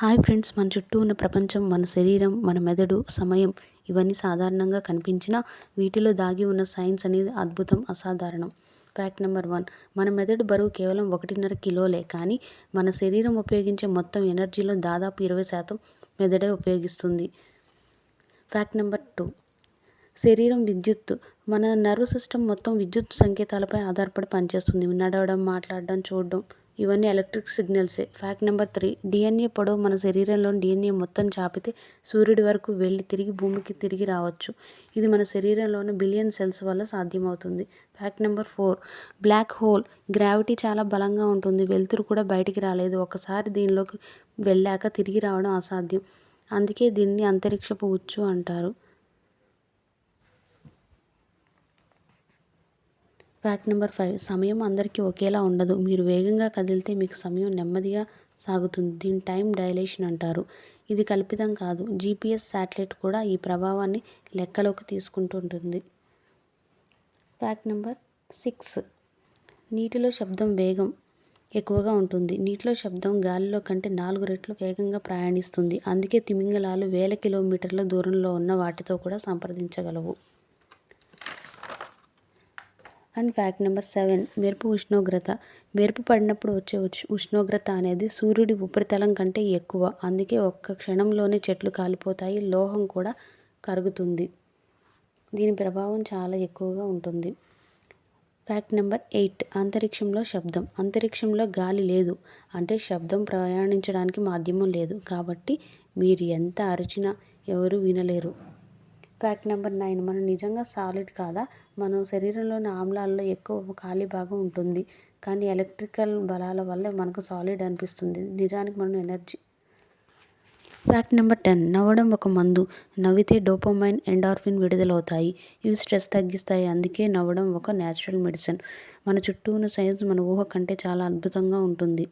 Hi friends మన చుట్టూ ఉన్న ప్రపంచం మన శరీరం మన మెదడు సమయం ఇవన్నీ సాధారణంగా కనిపించినా వీటిలో దాగి ఉన్న సైన్స్ అనేది అద్భుతం అసాధారణం. ఫ్యాక్ట్ నెంబర్ వన్ మన మెదడు బరువు కేవలం ఒకటిన్నర కిలోలే కానీ మన శరీరం ఉపయోగించే మొత్తం ఎనర్జీలో దాదాపు ఇరవై శాతం మెదడే ఉపయోగిస్తుంది. ఫ్యాక్ట్ నెంబర్ టూ శరీరం విద్యుత్ మన నర్వ్ సిస్టమ్ మొత్తం విద్యుత్ సంకేతాలపై ఆధారపడి పనిచేస్తుంది. నడవడం మాట్లాడడం చూడడం. ఇవన్నీ ఎలక్ట్రిక్ సిగ్నల్సే. ఫ్యాక్ట్ నెంబర్ త్రీ డిఎన్ఏ పొడవు మన శరీరంలోని డిఎన్ఏ మొత్తం చాపితే సూర్యుడి వరకు వెళ్ళి తిరిగి భూమికి తిరిగి రావచ్చు. ఇది మన శరీరంలోని బిలియన్ సెల్స్ వల్ల సాధ్యమవుతుంది. Fact number four black hole gravity చాలా బలంగా ఉంటుంది. వెలుతురు కూడా బయటికి రాలేదు. ఒకసారి దీనిలోకి వెళ్ళాక తిరిగి రావడం అసాధ్యం. అందుకే దీన్ని అంతరిక్షపు ఉచ్చు అంటారు. ఫ్యాక్ట్ నెంబర్ ఫైవ్ సమయం అందరికీ ఒకేలా ఉండదు. మీరు వేగంగా కదిలితే మీకు సమయం నెమ్మదిగా సాగుతుంది. దీని టైం డైలేషన్ అంటారు. ఇది కల్పితం కాదు. జీపీఎస్ శాటిలైట్ కూడా ఈ ప్రభావాన్ని లెక్కలోకి తీసుకుంటుంటుంది. ఫ్యాక్ట్ నెంబర్ సిక్స్ నీటిలో శబ్దం వేగం ఎక్కువగా ఉంటుంది. నీటిలో శబ్దం గాలిలో కంటే నాలుగు రెట్లు వేగంగా ప్రయాణిస్తుంది. అందుకే తిమింగలాలు వేల కిలోమీటర్ల దూరంలో ఉన్న వాటితో కూడా సంప్రదించగలవు. అండ్ ఫ్యాక్ట్ నెంబర్ సెవెన్ మెరుపు ఉష్ణోగ్రత. మెరుపు పడినప్పుడు వచ్చే ఉష్ణోగ్రత అనేది సూర్యుడి ఉపరితలం కంటే ఎక్కువ. అందుకే ఒక్క క్షణంలోనే చెట్లు కాలిపోతాయి లోహం కూడా కరుగుతుంది. దీని ప్రభావం చాలా ఎక్కువగా ఉంటుంది. ఫ్యాక్ట్ నెంబర్ ఎయిట్ అంతరిక్షంలో శబ్దం. అంతరిక్షంలో గాలి లేదు. అంటే శబ్దం ప్రయాణించడానికి మాధ్యమం లేదు. కాబట్టి మీరు ఎంత అరిచినా ఎవరు వినలేరు. Fact number nine. మనం నిజంగా సాలిడ్ కాదా? మన శరీరంలోని ఆమ్లాల్లో ఎక్కువ ఖాళీ భాగం ఉంటుంది. కానీ ఎలక్ట్రికల్ బలాల వల్ల మనకు సాలిడ్ అనిపిస్తుంది. నిజానికి మనం ఎనర్జీ ఫ్యాక్ట్ నెంబర్ టెన్. నవ్వడం ఒక మందు. నవ్వితే డోపోమైన్ ఎండార్ఫిన్ విడుదలవుతాయి. ఇవి స్ట్రెస్ తగ్గిస్తాయి. అందుకే నవ్వడం ఒక న్యాచురల్ మెడిసిన్. మన చుట్టూ ఉన్న సైన్స్ మన ఊహ కంటే చాలా అద్భుతంగా ఉంటుంది.